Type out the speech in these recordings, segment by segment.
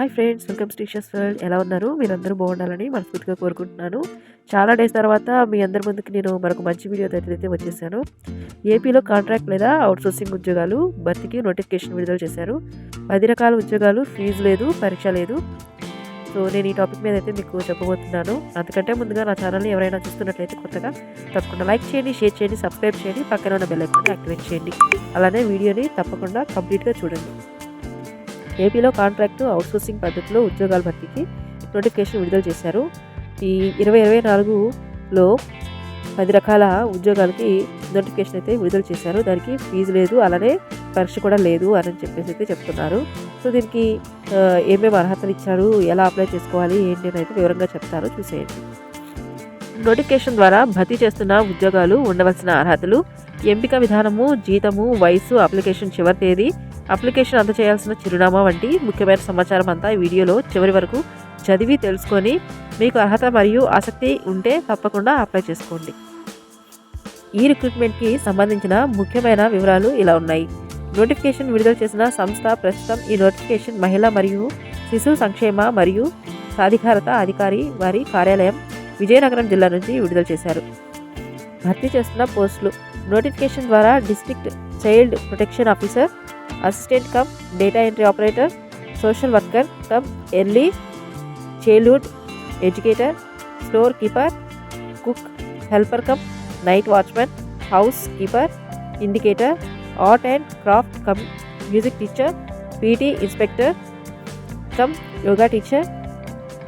Hi friends welcome స్టీషస్ world. ఎలా ఉన్నారు? మీరందరూ బాగుండాలని మనస్ఫూర్తిగా కోరుకుంటున్నాను. చాలా డేస్ తర్వాత మీ అందరి ముందుకు నేను మరొక మంచి వీడియో అయితే వచ్చేసాను. ఏపీలో కాంట్రాక్ట్ లేదా అవుట్సోర్సింగ్ ఉద్యోగాలు భర్తీకి నోటిఫికేషన్ విడుదల చేశారు. పది రకాల ఉద్యోగాలు ఫీజు లేదు పరీక్ష లేదు. సో నేను ఈ టాపిక్ మీద అయితే మీకు చెప్పబోతున్నాను. అంతకంటే ముందుగా నా ఛానల్ని ఎవరైనా చూస్తున్నట్లయితే కొత్తగా తప్పకుండా లైక్ చేయండి షేర్ చేయండి సబ్స్క్రైబ్ చేయండి. పక్కన ఉన్న బెల్ ఐకాన్ యాక్టివేట్ చేయండి. అలానే వీడియోని తప్పకుండా కంప్లీట్గా చూడండి. ఏపీలో కాంట్రాక్టు అవుట్సోర్సింగ్ పద్ధతిలో ఉద్యోగాల భర్తీకి నోటిఫికేషన్ విడుదల చేశారు. ఈ ఇరవై ఇరవై నాలుగులో పది రకాల ఉద్యోగాలకి నోటిఫికేషన్ అయితే విడుదల చేశారు. దానికి ఫీజు లేదు అలానే పరీక్ష కూడా లేదు అని చెప్పేసి అయితే చెప్తున్నారు. సో దీనికి ఏమేమి అర్హతలు ఇచ్చారు ఎలా అప్లై చేసుకోవాలి ఏంటి అని అయితే వివరంగా చెప్తారు. చూసేయండి. నోటిఫికేషన్ ద్వారా భర్తీ చేస్తున్న ఉద్యోగాలు ఉండవలసిన అర్హతలు ఎంపిక విధానము జీతము వయసు అప్లికేషన్ చివరి తేదీ అప్లికేషన్ అందచేయాల్సిన చిరునామా వంటి ముఖ్యమైన సమాచారం అంతా ఈ వీడియోలో చివరి వరకు చదివి తెలుసుకొని మీకు అర్హత మరియు ఆసక్తి ఉంటే తప్పకుండా అప్లై చేసుకోండి. ఈ రిక్రూట్మెంట్కి సంబంధించిన ముఖ్యమైన వివరాలు ఇలా ఉన్నాయి. నోటిఫికేషన్ విడుదల చేసిన సంస్థ ప్రస్తుతం ఈ నోటిఫికేషన్ మహిళ మరియు శిశు సంక్షేమ మరియు సాధికారత అధికారి వారి కార్యాలయం విజయనగరం జిల్లా నుంచి విడుదల చేశారు. భర్తీ చేస్తున్న పోస్టులు. నోటిఫికేషన్ ద్వారా district child protection officer assistant cum data entry operator social worker cum early childhood educator store keeper cook helper cum night watchmen house keeper indicator art and craft cum music teacher PT inspector cum yoga teacher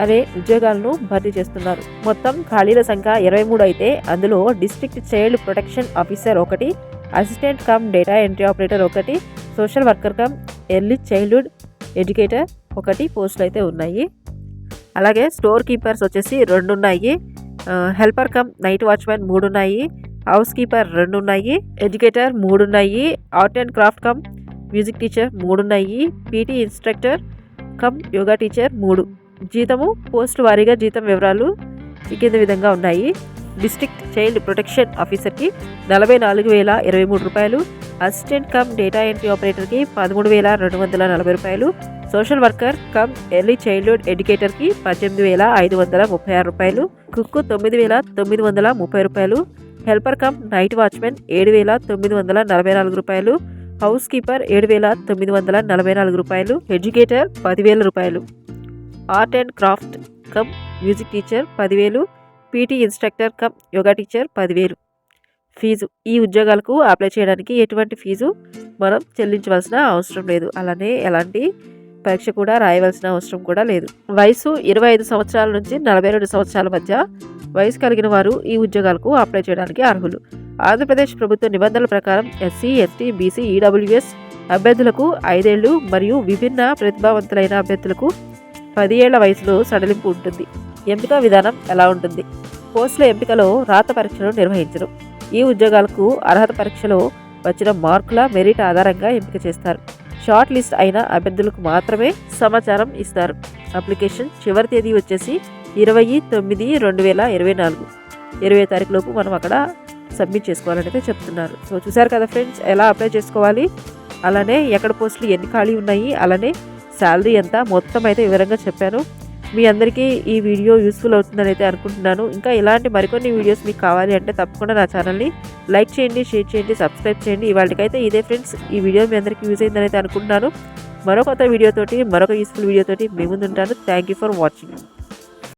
అనే ఉద్యోగాలను భర్తీ చేస్తున్నారు. మొత్తం ఖాళీల సంఖ్య ఇరవై మూడు అయితే అందులో డిస్ట్రిక్ట్ చైల్డ్ ప్రొటెక్షన్ ఆఫీసర్ ఒకటి assistant cum data entry operator ఒకటి social worker cum early childhood educator ఒకటి పోస్టులు అయితే ఉన్నాయి. అలాగే స్టోర్ కీపర్స్ వచ్చేసి రెండు ఉన్నాయి. హెల్పర్ కమ్ నైట్ వాచ్మెన్ మూడు ఉన్నాయి. హౌస్ కీపర్ రెండు ఉన్నాయి. ఎడ్యుకేటర్ మూడు ఉన్నాయి. Art and craft cum music teacher మూడు ఉన్నాయి. PT instructor cum yoga teacher మూడు. జీతము పోస్ట్ వారీగా జీతం వివరాలు కింది విధంగా ఉన్నాయి. డిస్ట్రిక్ట్ చైల్డ్ ప్రొటెక్షన్ ఆఫీసర్కి నలభై నాలుగు వేల ఇరవై మూడు రూపాయలు. అసిస్టెంట్ కమ్ డేటా ఎంట్రీ ఆపరేటర్కి పదమూడు వేల రెండు వందల నలభై రూపాయలు social worker cum early childhood ఎడ్యుకేటర్కి పద్దెనిమిది వేల ఐదు వందల ముప్పై ఆరు రూపాయలు కుక్కు తొమ్మిది వేల తొమ్మిది వందల ముప్పై రూపాయలు హెల్పర్ కమ్ నైట్ వాచ్మెన్ ఏడు వేల తొమ్మిది వందల నలభై నాలుగు రూపాయలు హౌస్ కీపర్ ఏడు వేల తొమ్మిది వందల నలభై నాలుగు రూపాయలు ఎడ్యుకేటర్ పదివేల రూపాయలు. Art and craft cum music teacher పదివేలు PT instructor cum yoga teacher పదివేలు. ఫీజు. ఈ ఉద్యోగాలకు అప్లై చేయడానికి ఎటువంటి ఫీజు మనం చెల్లించవలసిన అవసరం లేదు. అలానే ఎలాంటి పరీక్ష కూడా రాయవలసిన అవసరం కూడా లేదు. వయసు ఇరవై ఐదు సంవత్సరాల నుంచి నలభై రెండు సంవత్సరాల మధ్య వయసు కలిగిన వారు ఈ ఉద్యోగాలకు అప్లై చేయడానికి అర్హులు. ఆంధ్రప్రదేశ్ ప్రభుత్వ నిబంధనల ప్రకారం ఎస్సీ ఎస్టీ బీసీ ఈడబ్ల్యూఎస్ అభ్యర్థులకు ఐదేళ్ళు మరియు విభిన్న ప్రతిభావంతులైన అభ్యర్థులకు పది ఏళ్ళ వయసులో సడలింపు ఉంటుంది. ఎంపిక విధానం ఎలా ఉంటుంది? పోస్టుల ఎంపికలో రాత పరీక్షలు నిర్వహించడం ఈ ఉద్యోగాలకు అర్హత పరీక్షలో వచ్చిన మార్కుల మెరిట్ ఆధారంగా ఎంపిక చేస్తారు. షార్ట్ లిస్ట్ అయిన అభ్యర్థులకు మాత్రమే సమాచారం ఇస్తారు. అప్లికేషన్ చివరి తేదీ వచ్చేసి ఇరవై తొమ్మిది రెండు వేల ఇరవై నాలుగు. ఇరవై తారీఖు లోపు మనం అక్కడ సబ్మిట్ చేసుకోవాలని అయితే చెప్తున్నారు. సో చూసారు కదా ఫ్రెండ్స్ ఎలా అప్లై చేసుకోవాలి? అలానే ఎక్కడ పోస్టులు ఎన్ని ఖాళీ ఉన్నాయి? అలానే శాలరీ ఎంత? మొత్తం అయితే వివరంగా చెప్పాను. మీ అందరికీ ఈ వీడియో యూస్ఫుల్ అవుతుందని అయితే అనుకుంటున్నాను. ఇంకా ఇలాంటి మరికొన్ని వీడియోస్ మీకు కావాలి అంటే తప్పకుండా నా ఛానల్ని లైక్ చేయండి షేర్ చేయండి సబ్స్క్రైబ్ చేయండి. ఇవాళకైతే ఇదే ఫ్రెండ్స్ ఈ వీడియో మీ అందరికీ యూజ్ అయిందని అయితే అనుకుంటున్నాను. మరో కొత్త వీడియోతోటి మరొక యూస్ఫుల్ వీడియోతోటి మీ ముందు ఉంటాను థ్యాంక్ యూ ఫర్ వాచింగ్